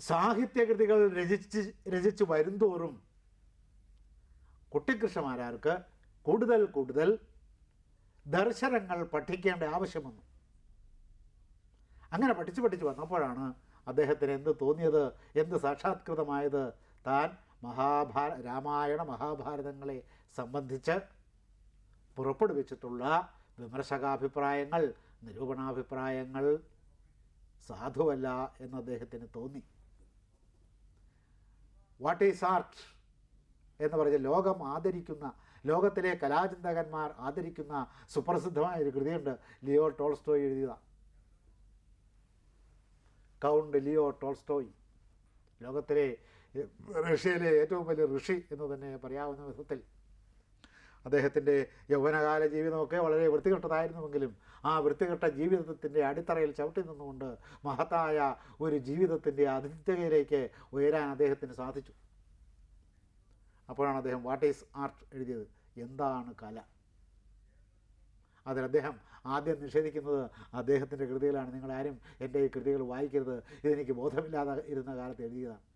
സാഹിത്യകൃതികൾ രചിച്ച് രചിച്ച് വരുംതോറും കുട്ടിക്കൃഷ്ണമാരാർക്ക് കൂടുതൽ കൂടുതൽ ദർശനങ്ങൾ പഠിക്കേണ്ട ആവശ്യം വന്നു. അങ്ങനെ പഠിച്ച് പഠിച്ച് വന്നപ്പോഴാണ് അദ്ദേഹത്തിന് എന്ത് തോന്നിയത് എന്ത് സാക്ഷാത്കൃതമായത്? താൻ മഹാഭാര രാമായണ മഹാഭാരതങ്ങളെ സംബന്ധിച്ച് പുറപ്പെടുവിച്ചിട്ടുള്ള വിമർശകാഭിപ്രായങ്ങൾ നിരൂപണാഭിപ്രായങ്ങൾ സാധുവല്ല എന്ന് അദ്ദേഹത്തിന് തോന്നി. വാട്ട് ഈസ് ആർട്ട് എന്ന് പറഞ്ഞ് ലോകം ആദരിക്കുന്ന ലോകത്തിലെ കലാചിന്തകന്മാർ ആദരിക്കുന്ന സുപ്രസിദ്ധമായ ഒരു കൃതിയുണ്ട് ലിയോ ടോൾസ്റ്റോയ് എഴുതിയതാണ് കൗണ്ട് ലിയോ ടോൾസ്റ്റോയ്. ലോകത്തിലെ റഷ്യയിലെ ഏറ്റവും വലിയ ഋഷി എന്ന് തന്നെ പറയാവുന്ന വിധത്തിൽ അദ്ദേഹത്തിന്റെ യൗവനകാല ജീവിതമൊക്കെ വളരെ വൃത്തികെട്ടതായിരുന്നുവെങ്കിലും ആ വൃത്തികെട്ട ജീവിതത്തിന്റെ അടിത്തറയിൽ ചവിട്ടി നിന്നുകൊണ്ട് മഹത്തായ ഒരു ജീവിതത്തിന്റെ അതിഥ്യതയിലേക്ക് ഉയരാൻ അദ്ദേഹത്തിന് സാധിച്ചു. അപ്പോഴാണ് അദ്ദേഹം വാട്ട് ഈസ് ആർട്ട് എഴുതിയത്. എന്താണ് കല? അതിൽ അദ്ദേഹം ആദ്യം നിഷേധിക്കുന്നത് അദ്ദേഹത്തിന്റെ കൃതികളാണ്. നിങ്ങളാരും എന്റെ ഈ കൃതികൾ വായിക്കരുത്. ഇതെനിക്ക് ബോധമില്ലാതെ ഇരുന്ന കാലത്ത് എഴുതിയതാണ്.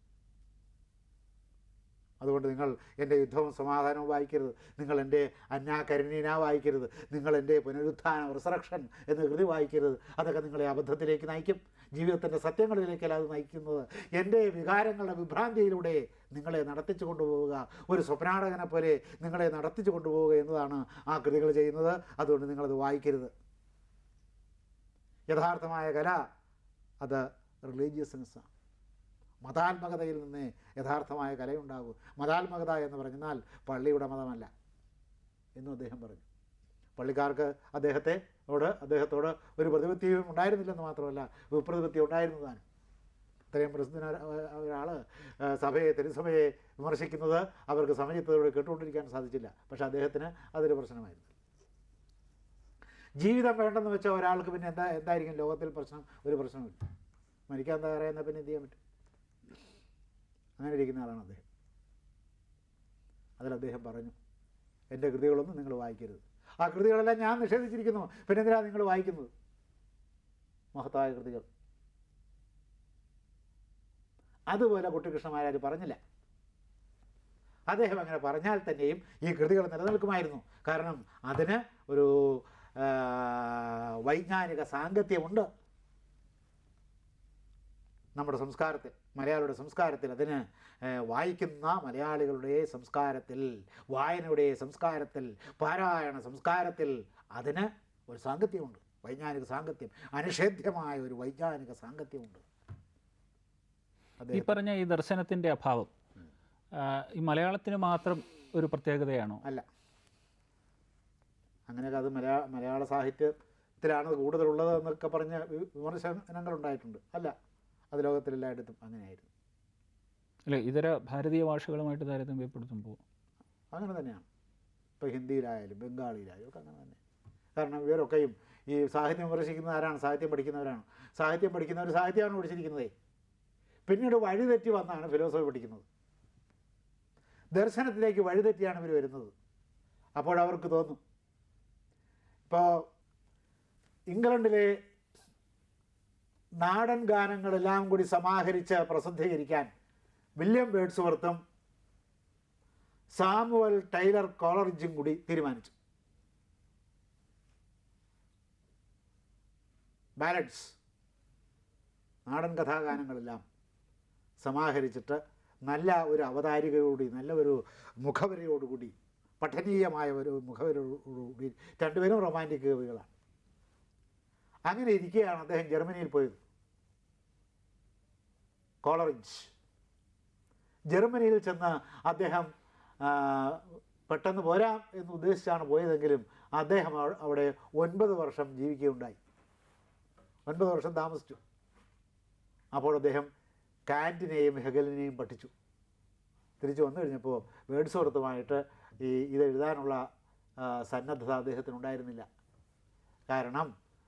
അതുകൊണ്ട് നിങ്ങൾ എന്റെ യുദ്ധവും സമാധാനവും വായിക്കരുത്. നിങ്ങൾ എന്റെ അന്യാ കരുണീന വായിക്കരുത്. നിങ്ങൾ എന്റെ പുനരുത്ഥാനം റിസറക്ഷൻ എന്ന കൃതി വായിക്കരുത്. അതൊക്കെ നിങ്ങളെ അബദ്ധത്തിലേക്ക് നയിക്കും. ജീവിതത്തിന്റെ സത്യങ്ങളിലേക്കല്ല അത് നയിക്കുന്നത്. എന്റെ വികാരങ്ങളുടെ വിഭ്രാന്തിയിലൂടെ നിങ്ങളെ നടത്തിച്ചു കൊണ്ടുപോവുക. ഒരു സ്വപ്നാടകനെ പോലെ നിങ്ങളെ നടത്തിച്ചു കൊണ്ടുപോവുക എന്നതാണ് ആ കൃതികൾ ചെയ്യുന്നത്. അതുകൊണ്ട് നിങ്ങളത് വായിക്കരുത്. യഥാർത്ഥമായ കല അത് റിലീജിയസ്നെസ്സാണ് മതാത്മകതയിൽ നിന്ന് യഥാർത്ഥമായ കലയുണ്ടാകൂ. മതാത്മകത എന്ന് പറഞ്ഞാൽ പള്ളിയുടെ മതമല്ല എന്നും അദ്ദേഹം പറഞ്ഞു. പള്ളിക്കാർക്ക് അദ്ദേഹത്തെ ഓട് അദ്ദേഹത്തോട് ഒരു പ്രതിപത്തിയും ഉണ്ടായിരുന്നില്ലെന്ന് മാത്രമല്ല വിപ്രതിപത്തി ഉണ്ടായിരുന്നതാണ്. ഇത്രയും പ്രസിദ്ധന ഒരാൾ സഭയെ തിരുസഭയെ വിമർശിക്കുന്നത് അവർക്ക് സമയത്തോട് കേട്ടുകൊണ്ടിരിക്കാൻ സാധിച്ചില്ല. പക്ഷേ അദ്ദേഹത്തിന് അതൊരു പ്രശ്നമായിരുന്നു. ജീവിതം വേണ്ടെന്ന് വെച്ച ഒരാൾക്ക് പിന്നെ എന്താ എന്തായിരിക്കും ലോകത്തിൽ പ്രശ്നം? ഒരു പ്രശ്നമില്ല മരിക്കാൻ തയ്യാറായെന്നാൽ പിന്നെ എന്ത് ചെയ്യാൻ പറ്റും? അങ്ങനെ ഇരിക്കുന്ന ആളാണ് അദ്ദേഹം. അതിൽ അദ്ദേഹം പറഞ്ഞു എന്റെ കൃതികളൊന്നും നിങ്ങൾ വായിക്കരുത്. ആ കൃതികളെല്ലാം ഞാൻ നിഷേധിച്ചിരിക്കുന്നു. പിന്നെ എന്തിനാണ് നിങ്ങൾ വായിക്കുന്നത്? മഹത്തായ കൃതികൾ. അതുപോലെ കുട്ടികൃഷ്ണമാരാർ പറഞ്ഞില്ല. അദ്ദേഹം അങ്ങനെ പറഞ്ഞാൽ തന്നെയും ഈ കൃതികൾ നിലനിൽക്കുമായിരുന്നു. കാരണം അതിന് ഒരു വൈജ്ഞാനിക സാങ്കത്യമുണ്ട്. നമ്മുടെ സംസ്കാരത്തിൽ മലയാളിയുടെ സംസ്കാരത്തിൽ അതിന് വായിക്കുന്ന മലയാളികളുടെ സംസ്കാരത്തിൽ വായനയുടെ സംസ്കാരത്തിൽ പാരായണ സംസ്കാരത്തിൽ അതിന് ഒരു സാങ്കത്യമുണ്ട്. വൈജ്ഞാനിക സാങ്കത്യം അനിഷേധ്യമായ ഒരു വൈജ്ഞാനിക സാങ്കത്യമുണ്ട്. ഈ പറഞ്ഞ ഈ ദർശനത്തിന്റെ അഭാവം ഈ മലയാളത്തിന് മാത്രം ഒരു പ്രത്യേകതയാണോ? അല്ല. അങ്ങനെയൊക്കെ അത് മലയാള മലയാള സാഹിത്യത്തിലാണ് കൂടുതലുള്ളത് എന്നൊക്കെ പറഞ്ഞ വിമർശനങ്ങളുണ്ടായിട്ടുണ്ട്. വിമർശനങ്ങൾ ഉണ്ടായിട്ടുണ്ട് അല്ല. അത് ലോകത്തിലെല്ലായിടത്തും അങ്ങനെയായിരുന്നു. അല്ലെ ഇതര ഭാരതീയ ഭാഷകളുമായിട്ട് താരതമ്യപ്പെടുത്തുമ്പോൾ അങ്ങനെ തന്നെയാണ്. ഇപ്പോൾ ഹിന്ദിയിലായാലും ബംഗാളിയിലായാലും ഒക്കെ അങ്ങനെ തന്നെ. കാരണം ഇവരൊക്കെയും ഈ സാഹിത്യം വിമർശിക്കുന്ന ആരാണ്? സാഹിത്യം പഠിക്കുന്നവരാണ്. സാഹിത്യം പഠിക്കുന്നവർ സാഹിത്യമാണ് പഠിച്ചിരിക്കുന്നതേ. പിന്നീട് വഴിതെറ്റി വന്നാണ് ഫിലോസഫി പഠിക്കുന്നത്. ദർശനത്തിലേക്ക് വഴിതെറ്റിയാണ് ഇവർ വരുന്നത്. അപ്പോഴവർക്ക് തോന്നും. ഇപ്പോൾ ഇംഗ്ലണ്ടിലെ നാടൻ ഗാനങ്ങളെല്ലാം കൂടി സമാഹരിച്ച് പ്രസിദ്ധീകരിക്കാൻ വില്യം വേഡ്സ്വർത്തും സാമുവൽ ടൈലർ കോളറിജും കൂടി തീരുമാനിച്ചു. ബാലഡ്സ് നാടൻ കഥാഗാനങ്ങളെല്ലാം സമാഹരിച്ചിട്ട് നല്ല ഒരു അവതാരികയോടുകൂടി നല്ല ഒരു മുഖവരയോടുകൂടി പഠനീയമായ ഒരു മുഖവരയോടുകൂടി രണ്ടുപേരും റൊമാന്റിക് കവികളാണ്. അങ്ങനെ ഇരിക്കുകയാണ് അദ്ദേഹം ജർമ്മനിയിൽ പോയത്. കോളറിഞ്ച്. ജർമ്മനിയിൽ ചെന്ന് അദ്ദേഹം പെട്ടെന്ന് പോരാം എന്ന് ഉദ്ദേശിച്ചാണ് പോയതെങ്കിലും അദ്ദേഹം അവിടെ ഒൻപത് വർഷം ജീവിക്കുകയുണ്ടായി. ഒൻപത് വർഷം താമസിച്ചു. അപ്പോൾ അദ്ദേഹം കാന്റിനെയും ഹെഗലിനെയും പഠിച്ചു. തിരിച്ചു വന്നു കഴിഞ്ഞപ്പോൾ വേഡ്സ്വർത്തുമായിട്ട് ഈ ഇത് എഴുതാനുള്ള സന്നദ്ധത അദ്ദേഹത്തിനുണ്ടായിരുന്നില്ല. കാരണം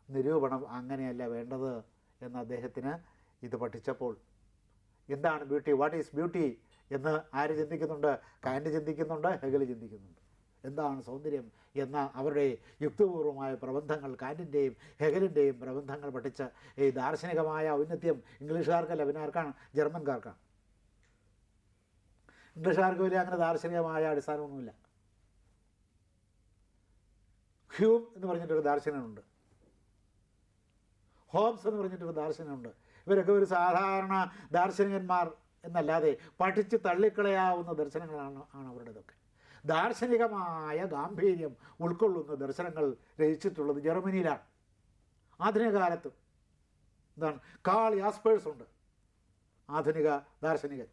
നിരൂപണം അങ്ങനെയല്ല വേണ്ടത് എന്ന് അദ്ദേഹത്തിന് ഇത് പഠിച്ചപ്പോൾ എന്താണ് ബ്യൂട്ടി? വാട്ട് ഈസ് ബ്യൂട്ടി എന്ന് ആര് ചിന്തിക്കുന്നുണ്ട്? കാൻഡ് ചിന്തിക്കുന്നുണ്ട് ഹെഗൽ ചിന്തിക്കുന്നുണ്ട്. എന്താണ് സൗന്ദര്യം എന്ന അവരുടെ യുക്തിപൂർവമായ പ്രബന്ധങ്ങൾ കാന്റിന്റെയും ഹെഗലിന്റെയും പ്രബന്ധങ്ങൾ പഠിച്ച ഈ ദാർശനികമായ ഔന്നത്യം ഇംഗ്ലീഷുകാർക്കല്ല പിന്നെ ആർക്കാണ്? ജർമ്മൻകാർക്കാണ്. ഇംഗ്ലീഷുകാർക്ക് വലിയ അങ്ങനെ ദാർശനികമായ അടിസ്ഥാനമൊന്നുമില്ല. ഹ്യൂം എന്ന് പറഞ്ഞിട്ടൊരു ദാർശനികനുണ്ട്. ഹോംസ് എന്ന് പറഞ്ഞിട്ടൊരു ദാർശനികനുണ്ട്. ഇവരൊക്കെ ഒരു സാധാരണ ദാർശനികന്മാർ എന്നല്ലാതെ പഠിച്ച് തള്ളിക്കളയാവുന്ന ദർശനങ്ങളാണ് ആണ് അവരുടേതൊക്കെ. ദാർശനികമായ ഗാംഭീര്യം ഉൾക്കൊള്ളുന്ന ദർശനങ്ങൾ രചിച്ചിട്ടുള്ളത് ജർമ്മനിയിലാണ്. ആധുനിക കാലത്ത് എന്താണ്? കാൾ യാസ്പേഴ്സ് ഉണ്ട് ആധുനിക ദാർശനികൻ.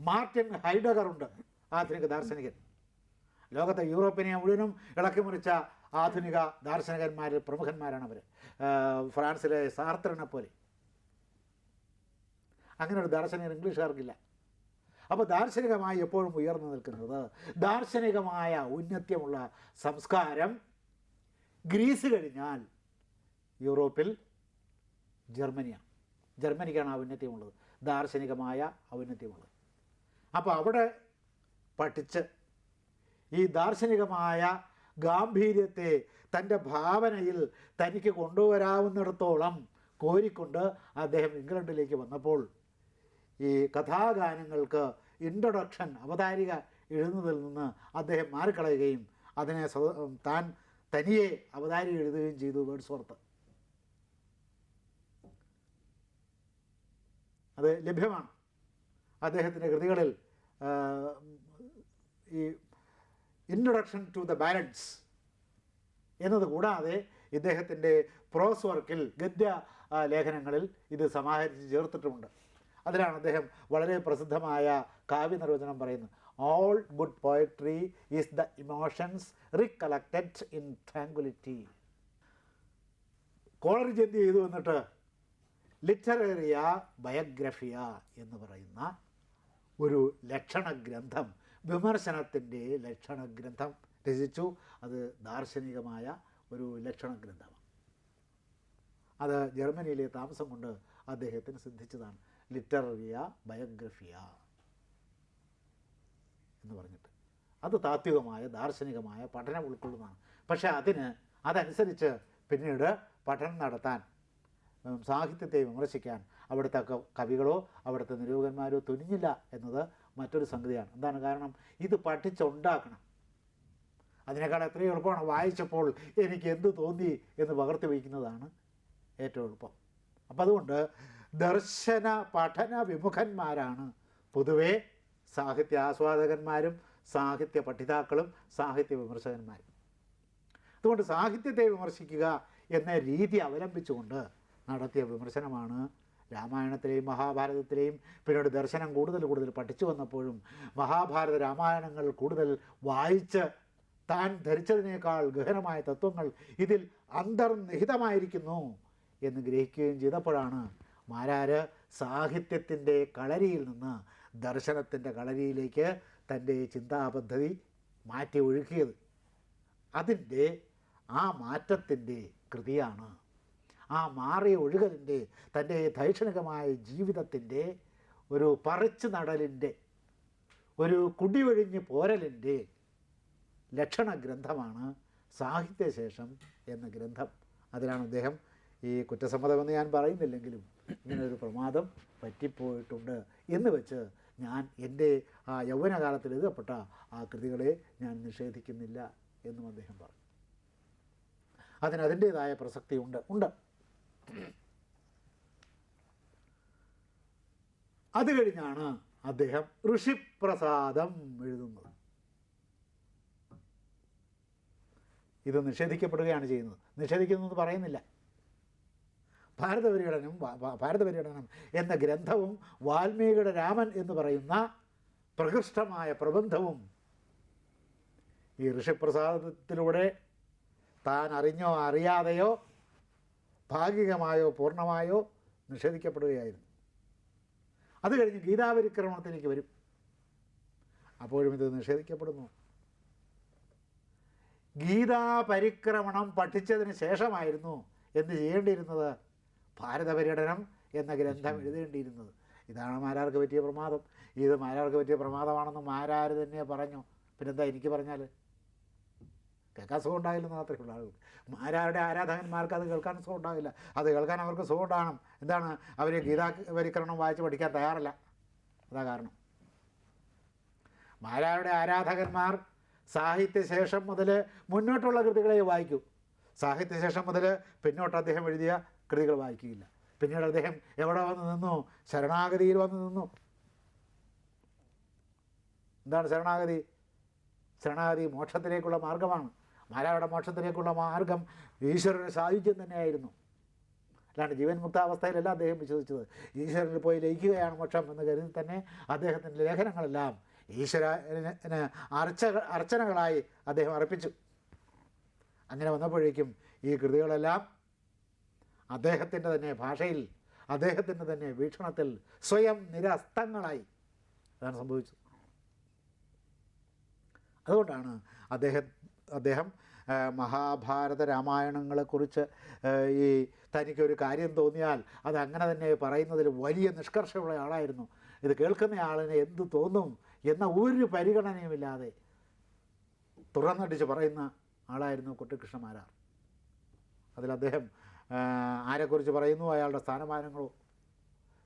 മാർട്ടിൻ ഹൈഡഗർ ഉണ്ട് ആധുനിക ദാർശനികൻ. ലോകത്തെ യൂറോപ്പിനെ മുഴുവനും ഇളക്കി മുറിച്ച ആധുനിക ദാർശനികന്മാരിൽ പ്രമുഖന്മാരാണ് അവർ ഫ്രാൻസിലെ സാർത്രനെ പോലെ. അങ്ങനെ ഒരു ദാർശനികൻ ഇംഗ്ലീഷുകാർക്കില്ല. അപ്പോൾ ദാർശനികമായി എപ്പോഴും ഉയർന്നു നിൽക്കുന്നത് ദാർശനികമായ ഔന്നത്യമുള്ള സംസ്കാരം ഗ്രീസ് കഴിഞ്ഞാൽ യൂറോപ്പിൽ ജർമ്മനിയാണ്. ജർമ്മനിക്കാണ് ഔന്നത്യമുള്ളത് ദാർശനികമായ ഔന്നത്യമുള്ളത് അപ്പോൾ അവിടെ പഠിച്ച് ഈ ദാർശനികമായ ഗാംഭീര്യത്തെ തന്റെ ഭാവനയിൽ തനിക്ക് കൊണ്ടുവരാവുന്നിടത്തോളം കോരിക്കൊണ്ട് അദ്ദേഹം ഇംഗ്ലണ്ടിലേക്ക് വന്നപ്പോൾ ഈ കഥാഗാനങ്ങൾക്ക് ഇൻട്രൊഡക്ഷൻ അവതാരിക എഴുതുന്നതിൽ നിന്ന് അദ്ദേഹം മാറിക്കളയുകയും അതിനെ താൻ തനിയെ അവതാരിക എഴുതുകയും ചെയ്തു വേർഡ്സ്വർത്ത് അത് ലഭ്യമാണ്. അദ്ദേഹത്തിന്റെ കൃതികളിൽ ഈ ഇൻട്രൊഡക്ഷൻ ടു ദ ബാലൻസ് എന്നത് കൂടാതെ ഇദ്ദേഹത്തിന്റെ പ്രോസ് വർക്കിൽ ഗദ്യ ലേഖനങ്ങളിൽ ഇത് സമാഹരിച്ച് ചേർത്തിട്ടുമുണ്ട്. അതിലാണ് അദ്ദേഹം വളരെ പ്രസിദ്ധമായ കാവ്യ നിർവചനം പറയുന്നത്. All good poetry is the emotions recollected in tranquility Coleridge എന്ത് ചെയ്തു എന്നിട്ട് ലിറ്ററേറിയ ബയോഗ്രഫിയ എന്ന് പറയുന്ന ഒരു ലക്ഷണഗ്രന്ഥം വിമർശനത്തിന്റെ ലക്ഷണഗ്രന്ഥം രചിച്ചു. അത് ദാർശനികമായ ഒരു ലക്ഷണഗ്രന്ഥമാണ്. അത് ജർമ്മനിയിലെ താമസം കൊണ്ട് അദ്ദേഹത്തിന് സിദ്ധിച്ചതാണ്. ലിറ്റററിയ ബയോഗ്രഫിയ എന്ന് പറഞ്ഞിട്ട്. അത് താത്വികമായ ദാർശനികമായ പഠനം ഉൾക്കൊള്ളുന്നതാണ്. പക്ഷേ അതിന് അതനുസരിച്ച് പിന്നീട് പഠനം നടത്താൻ സാഹിത്യത്തെ വിമർശിക്കാൻ അവിടുത്തെ കവികളോ അവിടുത്തെ നിരൂപകന്മാരോ തുനിഞ്ഞില്ല എന്നത് മറ്റൊരു സംഗതിയാണ്. എന്താണ് കാരണം? ഇത് പഠിച്ചുണ്ടാക്കണം. അതിനേക്കാൾ എത്രയും എളുപ്പമാണ് വായിച്ചപ്പോൾ എനിക്ക് എന്ത് തോന്നി എന്ന് പകർത്തി വയ്ക്കുന്നതാണ് ഏറ്റവും എളുപ്പം. അപ്പം അതുകൊണ്ട് ദർശന പഠന വിമുഖന്മാരാണ്. പൊതുവേ സാഹിത്യ ആസ്വാദകന്മാരും സാഹിത്യ പഠിതാക്കളും സാഹിത്യ വിമർശകന്മാരും. അതുകൊണ്ട് സാഹിത്യത്തെ വിമർശിക്കുക എന്ന രീതി അവലംബിച്ചുകൊണ്ട് നടത്തിയ വിമർശനമാണ് രാമായണത്തിലെയും മഹാഭാരതത്തിലെയും പിന്നീട് ദർശനം കൂടുതൽ കൂടുതൽ പഠിച്ചു വന്നപ്പോഴും മഹാഭാരത രാമായണങ്ങൾ കൂടുതൽ വായിച്ച് താൻ ധരിച്ചതിനേക്കാൾ ഗഹനമായ തത്വങ്ങൾ ഇതിൽ അന്തർനിഹിതമായിരിക്കുന്നു എന്ന് ഗ്രഹിക്കുകയും ചെയ്തപ്പോഴാണ് മാരാര് സാഹിത്യത്തിന്റെ കളരിയിൽ നിന്ന് ദർശനത്തിന്റെ കളരിയിലേക്ക് തന്റെ ചിന്താപദ്ധതി മാറ്റി ഒഴുക്കിയത്. അതിന്റെ ആ മാറ്റത്തിന്റെ കൃതിയാണ് ആ മാറിയ ഒഴുകലിന്റെ തന്റെ ധൈക്ഷണികമായ ജീവിതത്തിന്റെ ഒരു പറിച്ചു നടലിന്റെ ഒരു കുടിവഴിഞ്ഞ് പോരലിന്റെ ലക്ഷണ ഗ്രന്ഥമാണ് സാഹിത്യശേഷം എന്ന ഗ്രന്ഥം. അതിലാണ് അദ്ദേഹം ഈ കുറ്റസമ്മതമെന്ന് ഞാൻ പറയുന്നില്ലെങ്കിലും ഇങ്ങനൊരു പ്രമാദം പറ്റിപ്പോയിട്ടുണ്ട് എന്ന് വെച്ച് ഞാൻ എന്റെ ആ യൗവനകാലത്തിൽ എഴുതപ്പെട്ട ആ കൃതികളെ ഞാൻ നിഷേധിക്കുന്നില്ല എന്നും അദ്ദേഹം പറഞ്ഞു. അതിന് പ്രസക്തിയുണ്ട് പ്രസക്തി ഉണ്ട് ഉണ്ട്. അത് കഴിഞ്ഞാണ് അദ്ദേഹം ഋഷിപ്രസാദം എഴുതുന്നത്. ഇത് നിഷേധിക്കപ്പെടുകയാണ് ചെയ്യുന്നത്. നിഷേധിക്കുന്നത് പറയുന്നില്ല. ഭാരതപര്യടനം ഭാരതപര്യടനം എന്ന ഗ്രന്ഥവും വാൽമീകിയുടെ രാമൻ എന്ന് പറയുന്ന പ്രകൃഷ്ടമായ പ്രബന്ധവും ഈ ഋഷിപ്രസാദത്തിലൂടെ താൻ അറിഞ്ഞോ അറിയാതെയോ ഭാഗികമായോ പൂർണമായോ നിഷേധിക്കപ്പെടുകയായിരുന്നു. അത് കഴിഞ്ഞ് ഗീതാപരിക്രമണത്തിലേക്ക് വരും. അപ്പോഴും ഇത് നിഷേധിക്കപ്പെടുന്നു. ഗീതാപരിക്രമണം പഠിച്ചതിന് ശേഷമായിരുന്നു എന്ത് ചെയ്യേണ്ടിയിരുന്നത്? ഭാരതപര്യടനം എന്ന ഗ്രന്ഥം എഴുതേണ്ടിയിരുന്നത്. ഇതാണ് മാരാർക്ക് പറ്റിയ പ്രമാദം. ഇത് മാരാർക്ക് പറ്റിയ പ്രമാദമാണെന്ന് മാരാർ തന്നെ പറഞ്ഞു. പിന്നെന്താ എനിക്ക് പറഞ്ഞാൽ കേൾക്കാൻ സുഖം മാത്രമേ ഉള്ളൂ. ആളുകൾ ആരാരുടെ ആരാധകന്മാർക്ക് അത് കേൾക്കാൻ സുഖം ഉണ്ടാവില്ല അത് കേൾക്കാൻ അവർക്ക് സുഖം ഉണ്ടാകണം എന്താണ് അവർ ഗീതാവരിക്കരണം വായിച്ച് പഠിക്കാൻ തയ്യാറല്ല. അതാ കാരണം. മാരാരുടെ ആരാധകന്മാർ സാഹിത്യശേഷം മുതൽ മുന്നോട്ടുള്ള കൃതികളെ വായിക്കൂ. സാഹിത്യശേഷം മുതൽ പിന്നോട്ട് അദ്ദേഹം എഴുതിയ കൃതികൾ വായിക്കുകയില്ല. പിന്നീട് അദ്ദേഹം എവിടെ വന്ന് നിന്നു? ശരണാഗതിയിൽ വന്ന് നിന്നു. എന്താണ് ശരണാഗതി? ശരണാഗതി മോക്ഷത്തിലേക്കുള്ള മാർഗമാണ് മാരായുടെ മോക്ഷത്തിലേക്കുള്ള മാർഗം ഈശ്വരന് സാധിക്കും തന്നെയായിരുന്നു. അല്ലാണ്ട് ജീവൻ മുക്താവസ്ഥയിലല്ല അദ്ദേഹം വിശ്വസിച്ചത്. ഈശ്വരനിൽ പോയി ലയിക്കുകയാണ് മോക്ഷം എന്ന് കരുതി തന്നെ അദ്ദേഹത്തിന്റെ ലേഖനങ്ങളെല്ലാം ഈശ്വരന് അർച്ച അർച്ചനകളായി അദ്ദേഹം അർപ്പിച്ചു. അങ്ങനെ വന്നപ്പോഴേക്കും ഈ കൃതികളെല്ലാം അദ്ദേഹത്തിന്റെ തന്നെ ഭാഷയിൽ അദ്ദേഹത്തിന്റെ തന്നെ വീക്ഷണത്തിൽ സ്വയം നിരസ്തങ്ങളായി അതാണ് സംഭവിച്ചത്. അതുകൊണ്ടാണ് അദ്ദേഹം അദ്ദേഹം മഹാഭാരത രാമായണങ്ങളെക്കുറിച്ച് ഈ തനിക്കൊരു കാര്യം തോന്നിയാൽ അത് അങ്ങനെ തന്നെ പറയുന്നതിൽ വലിയ നിഷ്കർഷമുള്ള ആളായിരുന്നു. ഇത് കേൾക്കുന്ന ആളിന് എന്ത് തോന്നും എന്ന ഒരു പരിഗണനയുമില്ലാതെ തുറന്നടിച്ച് പറയുന്ന ആളായിരുന്നു കുട്ടിക്കൃഷ്ണമാരാർ അതിൽ അദ്ദേഹം ആരെക്കുറിച്ച് പറയുന്നു? അയാളുടെ സ്ഥാനമാനങ്ങളോ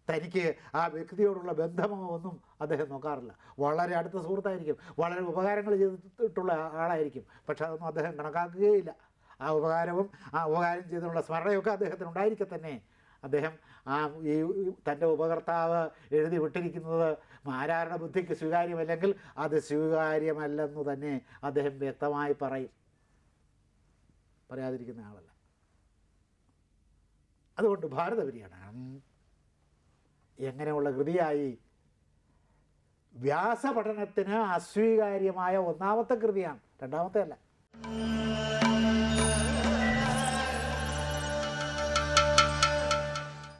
തനിക്ക് ആ വ്യക്തിയോടുള്ള ബന്ധമോ ഒന്നും അദ്ദേഹം നോക്കാറില്ല. വളരെ അടുത്ത സുഹൃത്തായിരിക്കും. വളരെ ഉപകാരങ്ങൾ ചെയ്തിട്ടുള്ള ആളായിരിക്കും. പക്ഷെ അതൊന്നും അദ്ദേഹം കണക്കാക്കുകയില്ല. ആ ഉപകാരവും ആ ഉപകാരം ചെയ്തിട്ടുള്ള സ്മരണയൊക്കെ അദ്ദേഹത്തിന് ഉണ്ടായിരിക്കെ തന്നെ. അദ്ദേഹം ആ ഈ തന്റെ ഉപകർത്താവ് എഴുതി വിട്ടിരിക്കുന്നത് ആരാരുടെ ബുദ്ധിക്ക് സ്വീകാര്യമല്ലെങ്കിൽ അത് സ്വീകാര്യമല്ലെന്ന് തന്നെ അദ്ദേഹം വ്യക്തമായി പറയും. പറയാതിരിക്കുന്ന ആളല്ല. അതുകൊണ്ട് ഭാരതപര്യടനം എങ്ങനെയുള്ള കൃതിയായി? വ്യാസപഠനത്തിന് അസ്വീകാര്യമായ ഒന്നാമത്തെ കൃതിയാണ്. രണ്ടാമത്തെ അല്ല.